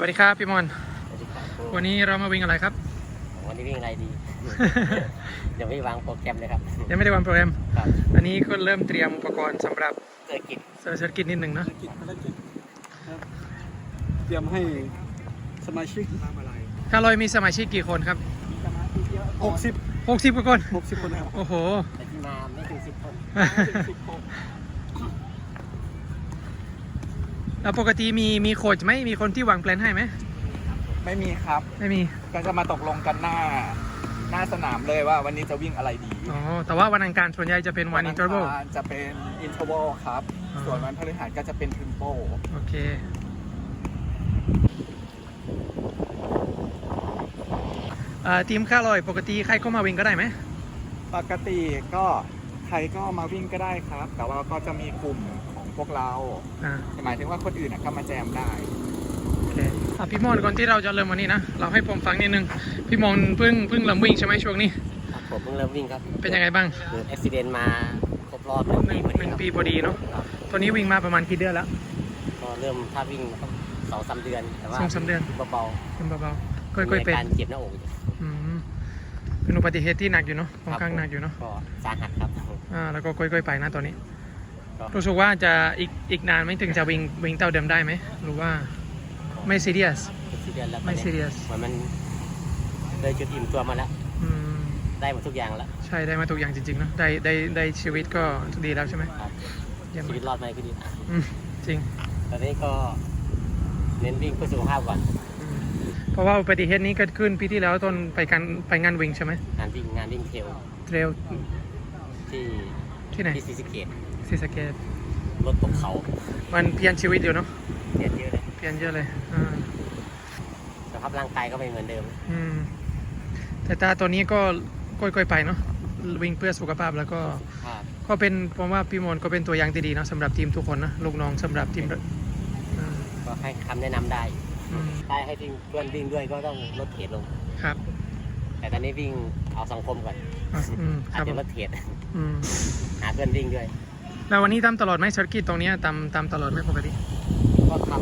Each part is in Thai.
วัสดีครับพี่มอน สวัสดีครับครูวันนี้เรามาวิ่งอะไรครับ วันนี้วิ่งอะไรดี เดี๋ยวไม่วางโปรแกรมเลยครับ ยังไม่ได้วางโปรแกรม ครับอันนี้ก็เริ่มเตรียมอุปกรณ์สำหรับเศรษฐกิจเซอร์กิตนิดหนึ่งเนอะภารกิจภารกิจครับเตรียมให้สมาชิกคาร์ลอยมีสมาชิกกี่คนครับ60 60 กว่าคน 60 คนครับโอ้โห แต่ที่มาไม่ถึงสิบคน แล้วปกติมีมีโค้ชไหมมีคนที่วางแผนให้ไหมไม่มีครับไม่มีก็จะมาตกลงกันหน้า หน้าสนามเลยว่าวันนี้จะวิ่งอะไรดีอ๋อแต่ว่าวันอังคารส่วนใหญ่จะเป็นวันอินเทอร์ a วัลงคารจะเป็นอินเทอร์วลครับอ๋อส่วนวันพฤหัสก็จะเป็นทริมโปโอเคเอ่อทีมคาร์ลอยปกติใครเข้ามาวิ่งก็ได้ไหมปกติก็ใครก็มาวิ่งก็ได้ครับ แต่ว่าก็จะมีกลุ่มของ พวกเราอ่าหมายถึงว่าคนอื่นน่ะก็มาแจมได้โอเคอะพี่มอนก่อนที่เราจะเริ่มวันนี้นะ เราให้ผมฟังนิดนึง พี่มอนเพิ่งเพิ่งเริ่มวิ่งใช่ไหมช่วงนี้ ครับผมเพิ่งเริ่มวิ่งครับเป็นยังไงบ้างเกิดอุบิเหตุมาครบรอบหนึ่งหนึ่งปีพอหดีนึ่งครับปีพอดีเนาะ ครับตอนนี้วิ่งมาประมาณกี่เดือนแล้วก็เริ่มถ้าวิ่งสองสามเดือนแต่ว่าสองสามเดือนเบาเป็นเบาๆๆค่อยๆเป็นมีอาการเจ็บหน้าอกอยู่อืมเป็นอุบัติเหตุที่หนักอยู่เนาะค่อนข้างหนักอยู่เนาะ ก็สาหัสครับ อ่าแล้วก็ค่อยๆไปนะตอนนี้ก็ รู้สึกว่าจะอีกอีกนานไหม่ถึงจะวิ่งวิ่งเท่าเดิมได้ไหมหรือว่าไม่ซีเรียสสี่เดือนแล้วไม่ serious เหมือนมันเลยจุดอิ่มตัวมาแล้ว อืมได้หมดทุกอย่างแล้วใช่ได้มาทุกอย่างจริงๆเนาะได้ได้ได้ชีวิตก็ดีแล้วใช่ไหมครับเยี่ยมชีมาวิกตรอดมาก็ดีอืมจริง ตอนนี้ก็เน้นวิ่งเพื่อสุขภาพก่อนอืมเพราะว่าอุบัติเหตุนี้เกิดขึ้นปีที่แล้วตอนไปกันไปงานวิ่งใช่ไหมงานวิ่งงานวิ่งเทรลเทรลที่ที่ไหน ที่ซีสะเกต ซีสะเกตรถตกเขา มันเปลี่ยนชีวิตอยู่เนาะเปลี่ยนเยอะเลยเปลี่ยนเยอะเลยอ่าสภาพร่างกายก็ไม่เหมือนเดิม อืม แต่ตาตัวนี้ก็ค่อยๆไปเนาะวิ่งเพื่อสุขภาพแล้วก็ครับก็เป็นผมว่าพี่มนต์ก็เป็นตัวอย่างที่ดีเนาะสำหรับทีมทุกคนนะลูกน้องสำหรับทีมอ่าก็ให้คำแนะนำได้อืมได้ให้ทีมเพื่อนวิ่งด้วยก็ต้องลดเทรดลง ครับแต่ตอนนี้วิ่งเอาสังคมก่อน อะอืมคอาจรับผจะมลดเทรดอืมหาเพื่อนวิ่งด้วย แล้ววันนี้ตามตลอดไหมเซอร์กิตตรงเนี้ยตามตามตลอดไหมปกติ ก็ท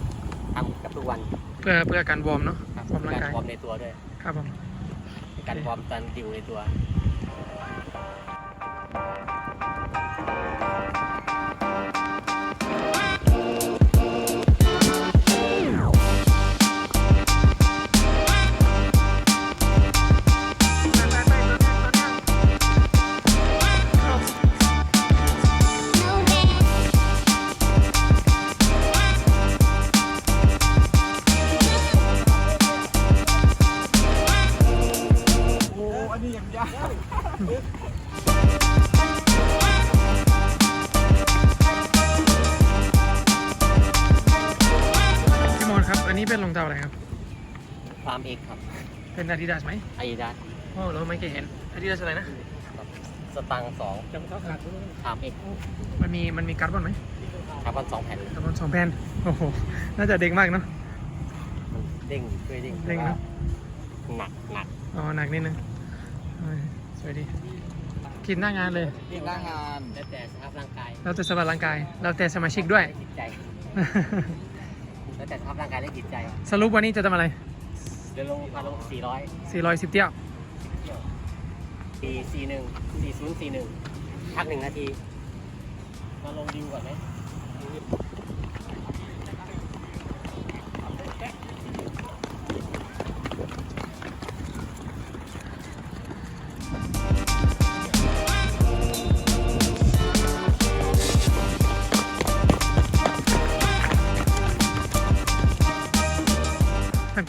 ำทำกับทุกวันเพื่อเพื่อการวอร์มเนาะ ครับวอร์มร่างการกายวอร์มในตัวด้วย ครับผม การวอร์มตอนดิวในตัว พี่มนต์ครับ อันนี้เป็นรองเท้าอะไรครับ ฟาร์มเอกครับเป็นอาดิดาสไหมอาดิดาสโอ้เราไม่เคยเห็นอาดิดาสอะไรนะ สตังค์สองฟาร์มเอกมันมีมันมีการ์บอนไหมคาร์บอนสองแผ่นการ์บอนสองแผ่น โอ้โห น่าจะเด็กมากเนาะมันเด้งช่วยเด้งเด้งเนอะหนักหนักอ๋อ หนักนิดนึงเออ สวยดี กินหน้างานเลยที่หน้างานแล้วแต่สภาพร่างกายแล้วแต่สภาพร่างกายแล้วแต่สมาชิกด้วยและจิตใจแล้วแต่สภาพร่างกายและจิตใจ สรุปวันนี้จะทำอะไรเดินลงพาลง400 410เที่ยว4 4 1 4 0 4 1พักหนึ่งนาที มาลงดิวก่อนไหม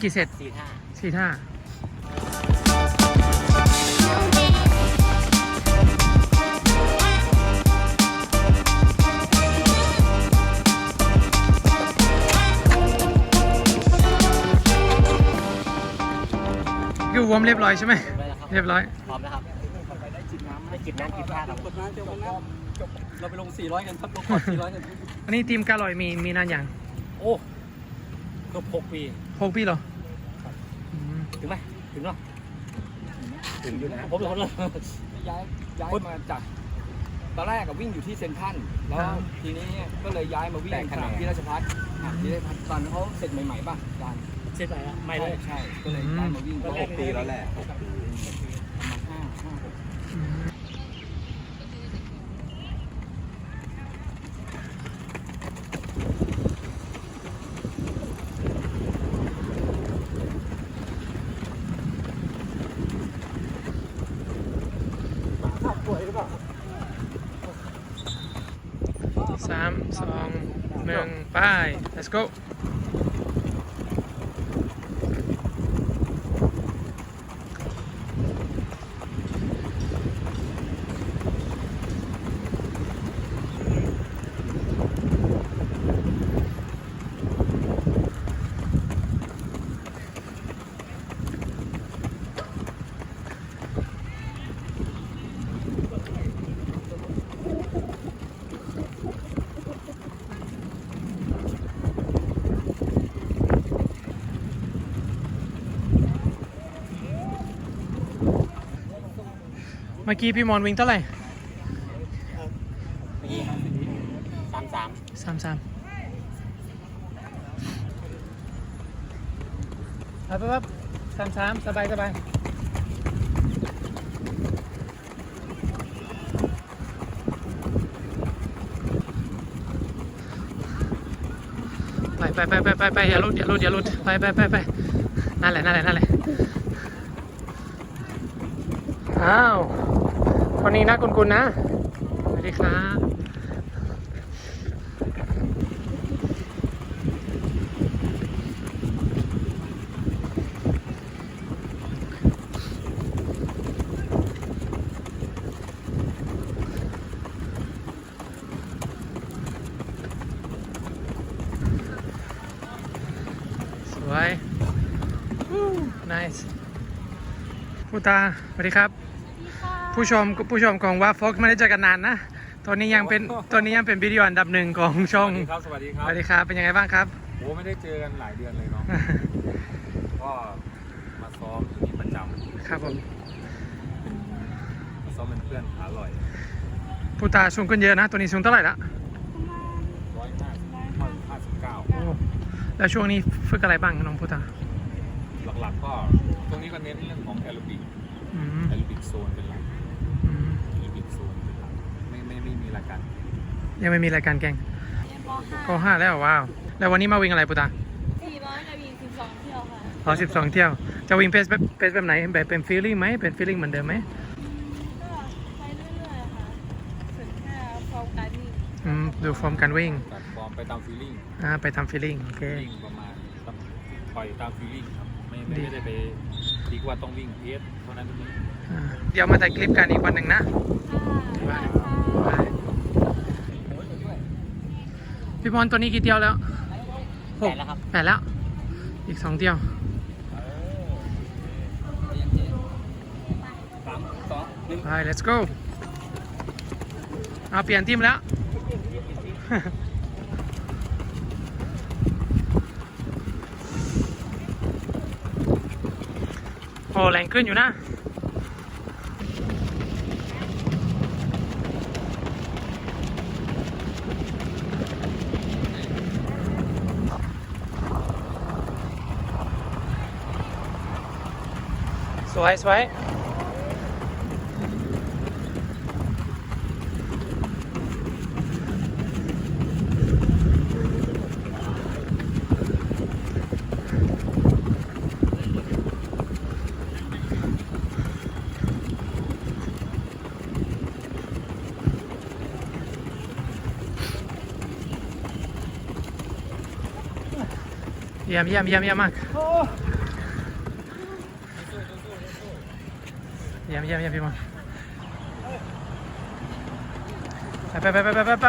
กี่เสร็จสี่ท่าสี่ท่าคือวอร์มเรียบร้อยใช่ไหมได้แล้วครับเรียบร้อยพร้อมแล้วครับได้จิบน้ำไปจิบน้ำจิบท่าครับกดน้ำเจ้ากันน้ำจบเราไปลง 400 กันครับลงขอด400 กันอันนี้ทีมกาลอยมีมีนานอย่าง โอ้เกือบหกปีหกปีเหรออืม ถึงไหมถึงเนาะถึงอยู่นะผมเป็นคนเริ่ม ย้ายย้ายมาจากตอนแรกกับวิ่งอยู่ที่เซนทรันแล้วครับทีนี้ก็เลยย้ายมาวิ่งสนามที่ราชพัฒน์อะที่ราชพัฒน์ตอนเขาเสร็จใหม่ๆป่ะอาจารย์เช็ดไปแล้วไม่เลยใช่ก็เลยย้ายมาวิ่งก็หกปีแล้วแหละหกปี ประมาณห้าห้าหก อืม สามสองหนึ่งไป let's go เมื่อกี้พี่มอนวิ่งเท่าไหร่เมื่อกี้สามสามสามสามไปไปไปสามสามสบายสบายไปไปไปไปไปไปอย่าลุดอย่าลุดอย่าลุดไปไปไปไปนั่นแหละนั่นแหละนั่นแหละ อ้าวคนนี้นะคุณคุณนะ สวัสดีครับสวย nice ผู้ตาสวัสดีครับ ผู้ชมผู้ชมของว่าฟ็อกไม่ได้เจอกันนานนะตอนนี้ยังเป็นตอนนี้ยังเป็นวิดีโออันดับหนึ่งของช่องสวัสดีครับสวัสดีคสรับวัสดีครับเป็นยังไงบ้างครับโอ้ไม่ได้เจอกันหลายเดือนเลยเนาะ ก็มาซ้อมที่นี่ประจำครับผมมาซ้อมเป็นเพื่อนขาลอยผู้ตาสูงขึ้นเยอะนะ ตัวนี้สูงเท่าไหร่ละร้อยห้าห้าสิบเก้าโอ้แล้วช่วงนี้ฝึกอะไรบ้างน้องผู้ตาหลักๆก็ตรงนี้ก็เน้นเรื่องของแอโรบิกอืมแอโรบิกโซนเป็นหลัก การยังไม่มีรายการแข่งเรียนปก็ห้าแล้วว้าว แล้ววันนี้มาวิ่งอะไรผู้ตา .5 สี่ร้อยกับอีกสิบสองเที่ยวค่ะอ๋อสิบสองเที่ยว จะวิ่งเพสแบบเพสแบบไหนแบบเป็นฟีลลิ่งไหมเป็นฟีลลิ่งเหมือนเดิมไหมก็ไปเรื่อยๆค่ะฝึกแค่โฟกัสนี่อืมดูฟอร์มการวิ่งตัดฟอร์มไปตามฟีลลิ่งอ่าไปทำฟีลลิ่งโอเควิ่งประมาณแบบปล่อยตามฟีลลิ่งครับไม่ไม่ดีไม่ได้ไปดีกว่าต้องวิ่งเพสเท่านั้นเองอ่าเดี๋ยวมาถ่ายคลิปกันอีกวันหนึ่งนะ ค่ะไป พี่พรตัวนี้กี่เที่ยวแล้วหกแปดแล้วครับ แปดแล้ว อีกสองเที่ยวสามสองหนึ่งไป let's go เอาเปลี่ยนทีมแล้ว โอ้แรงขึ้นอยู่นะ สวยสวยเยี่ยมเยี่ยมเยี่ยมเยี่ยมมาก เยี่ยมเยี่ยมเยี่ยมพี่มอนไปไปไปไปไปไป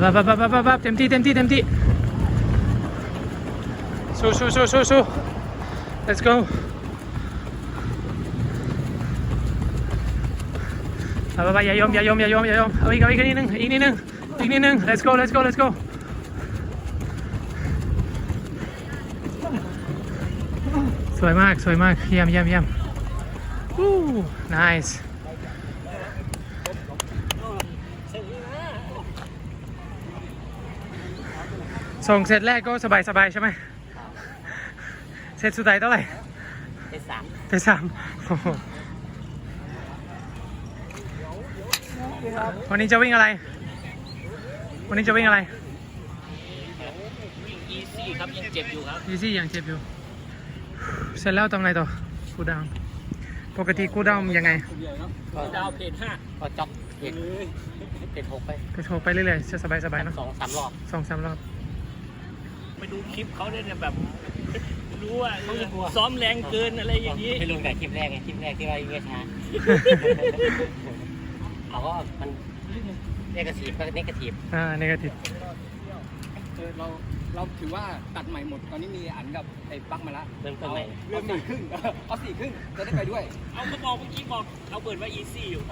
ไปไปไปไปไปไปเต็มที่เต็มที่เต็มที่สู้สู้สู้สู้สู้ let's go ไปไปอย่ายอมอย่ายอมอย่ายอมอย่ายอมเอาอีกเอาอีกนิดนึงอีกนิดนึงอี Shoo, shoo, shoo, shoo, shoo. Let's go. Ababa, jeg er om, jeg er om, jeg er om, jeg er om. Og ikke, og ikke, en, en, en, en. En, en, en. Let's go, let's go, let's go. S วยมาก สวยมาก เยี่ยมเยี่ยมเยี่ยม Woo, nice. ส่งเสร็จแรกก็สบายสบายใช่ไหม เสร็จสุดท้ายเท่าไหร่ได้สามไปสามโอ้โหวันนี้จะวิ่งอะไร วันนี้จะวิ่งอะไรวิ่งอีซี่ครับยังเจ็บอยู่ครับยีซี่ยังเจ็บอยู่ เสร็จแล้วทำไงต่อกูดาวปกติกูดาวยังไงก็ดาวเพจห้าก็จ็อกเพจเพจหกไปก็โชว์ไปเรื่อยๆจะสบายสบายๆเนอะสองสามรอบสองสามรอบไปดูคลิปเขาเนี่ยแบบ รู้ว่าซ้อมแรงเกินอะไรอย่างนี้ไม่ลงแต่คลิปแรกไงคลิปแรกที่ว่าวิ่งช้าเขาก็มันเนกาทีฟก็เนกาทีฟอ่าเนกาทีฟเออเราเราถือว่าตัดใหม่หมดตอนนี้มีอันกับไอ้ปักมาละเริ่มต้นใหม่เริ่มสี่ครึ่งเอาสี่ครึ่งจะได้ไปด้วย เอาก็บอกเมื่อกี้บอกเอาเปิดว่าอีซี่อยู่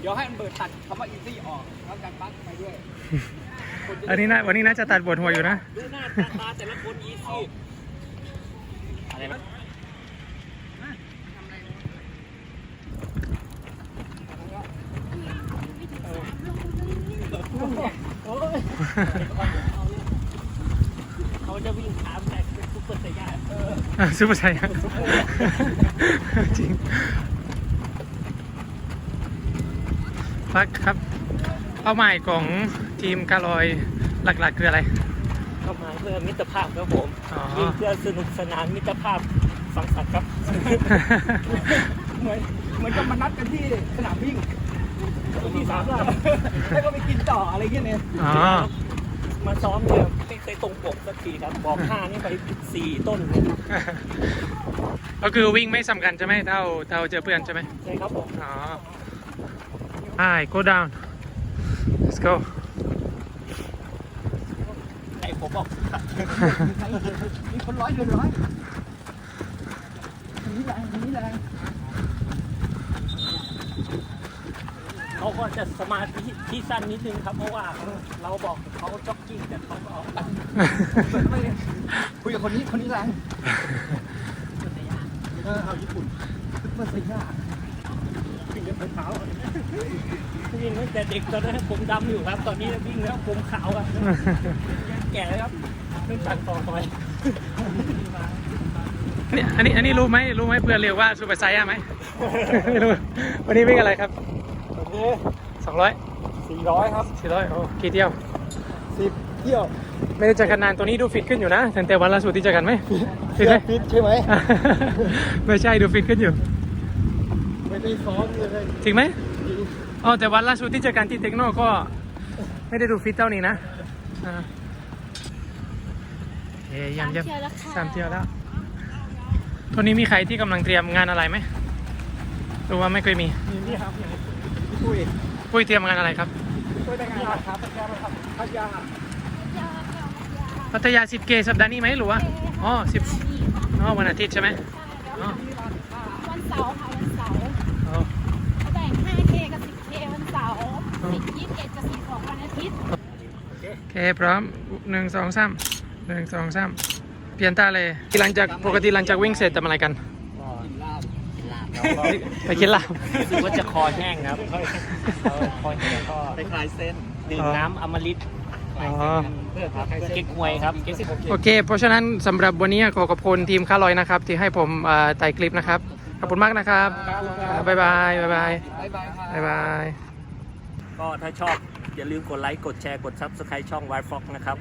เดี๋ยวให้มันเบิดตัดคำว่าอีซี่ออกแล้วกันปักไปด้วยคจะได้ อันนี้นะวันนี้น่าจะตัดบทหัวอยู่นะ ดูหน้าตาตาแต่ละคนอีซี่อะไรนะเขาจะวิ่งถามแต่ซุปเปอร์ไซยาอะซูเปอร์ไซยาจริงพักครับ เป้าหมายของทีมกาลอยหลักๆคืออะไร เข้ามาเพื่อมิตรภาพครับผมอ๋อ วิ่งเพื่อสนุกสนานมิตรภาพสังสรรค์ครับ เหมือนเหมือนกับมานัดกันที่สนามวิ่งที่สามรอบแล้วก็ไปกินต่ออะไรเงี้ยเนี่ยอ๋อ มาซ้อมเนี่ยไม่เคยตรงปกสักทีครับบอกห้านี่ไปสี่ต้นเลยก็คือวิ่งไม่สำคัญใช่ไหมเท่าเท่าเจอเพื่อนใช่ไหมใช่ครับผม อ๋อ Hi go down let's go ไอ้ผมบอกมีคนร้อยเดือนร้อยนนี้แรงอันนี้แรงเขาก็จะสมาธิที่สั้นนิดนึงครับเพราะว่าเราบอกเขาจ็อกกิ้งแต่เขาก็เอาคุยกับคนนี้คนนี้แรงเออเอาญี่ปุ่นซุป เปอร์ไซย่าวิ่งตั้งแต่เด็กตอนนั้นผมดำอยู่ครับ ตอนนี้วิ่งแล้วผมขาวครับแก่แล้วครับเพิ่งตัดต่อหน่อยอันนี้อันนี้อันนี้รู้ไหมรู้ไหมเพื่อนเรียกว่าซูเปอร์ไซย่าไหมไม่รู้วันนี้วิ่งอะไรครับสองร้อยสี่ร้อยครับสี่ร้อยโอ้กี่เที่ยวสิบเที่ยว ไม่ได้เจอกันนานตัวนี้ดูฟิตขึ้นอยู่นะตั้งแต่วันล่าสุดที่เจอกันไหมฟิตไหมฟิตใช่ไหมไม่ใช่ดูฟิตขึ้นอยู่ ไม่ได้ซ้อมเลยจริงไหมอ๋อแต่วันล่าสุดที่เจอกันที่เทคโนก็ไม่ได้ดูฟิตเท่านี้นะอ่าเฮ้ยยังยังสามเที่ยวแล้วค่ะสามเที่ยวแล้วตัวนี้มีใครที่กำลังเตรียมงานอะไรไหมหรือว่าไม่เคยมีนี่ครับพี่ปุ้ยปุ้ยเตรียมงานอะไรครับช่วยได้งานครับพัทยาครับพัทยาพัทยาสิบเกสัปดาห์นี้ไหมหรือว่าอ๋อสิบอ๋อวันอาทิตย์ใช่ไหมอ๋อวันเสาร์ค่ะวันเสาร์ อ๋อ เขาแบ่ง 5K กับ 10K วันเสาร์10 21กับ12วันอาทิตย์โอเคพร้อมหนึ่งสองสามหนึ่งสองสามเปลี่ยนตาเลยหลังจากปกติหลังจากวิ่งเสร็จทำอะไรกันก็ลาบแล้วก็ไปกินเหล้ารู้สึกว่าจะคอแห้งครับเออคอแห้งก็ไปคลายเส้นดื่มน้ำอมฤตอ๋อ เพื่อครับเก๊กฮวยครับเก๊กโอเค เพราะฉะนั้นสำหรับวันนี้ขอขอบคุณทีมค่าลอยนะครับ ที่ให้ผมเอ่อถ่ายคลิปนะครับ ขอบคุณมากนะครับ บ๊ายบาย บ๊ายบาย บ๊ายบายครับบ๊ายบาย ก็ถ้าชอบอย่าลืมกดไลค์ กดแชร์ กด Subscribe ช่อง w i f e Fox นะครับ